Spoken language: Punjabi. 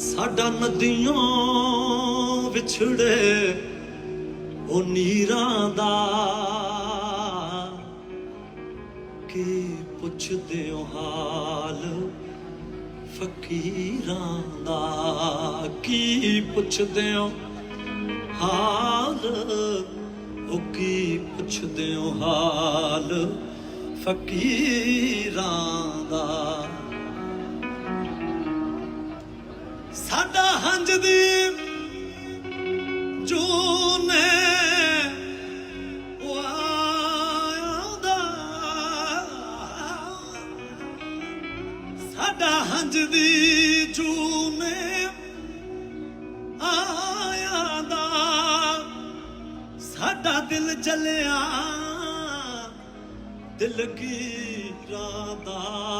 ਸਾਡਾ ਨਦੀਆਂ ਵਿਛੜੇ ਉਹ ਨੀਰਾਂ ਦਾ। ਕੀ ਪੁੱਛਦੇ ਹੋ ਹਾਲ ਫਕੀਰਾਂ ਦਾ? ਕੀ ਪੁੱਛਦੇ ਹੋ ਹਾਲ? ਉਹ ਕੀ ਪੁੱਛਦੇ ਹੋ ਹਾਲ ਫਕੀਰਾਂ ਸਾਡਾ ਹੰਝ ਦੀ ਜੂਨੇ ਵਾਦਾ ਸਾਡਾ ਹੰਝ ਦੀ ਜੂਨੇ ਆਇਆ ਦਾ ਸਾਡਾ ਦਿਲ ਜਲਿਆ, ਦਿਲ ਕੀ ਰਾਦਾ।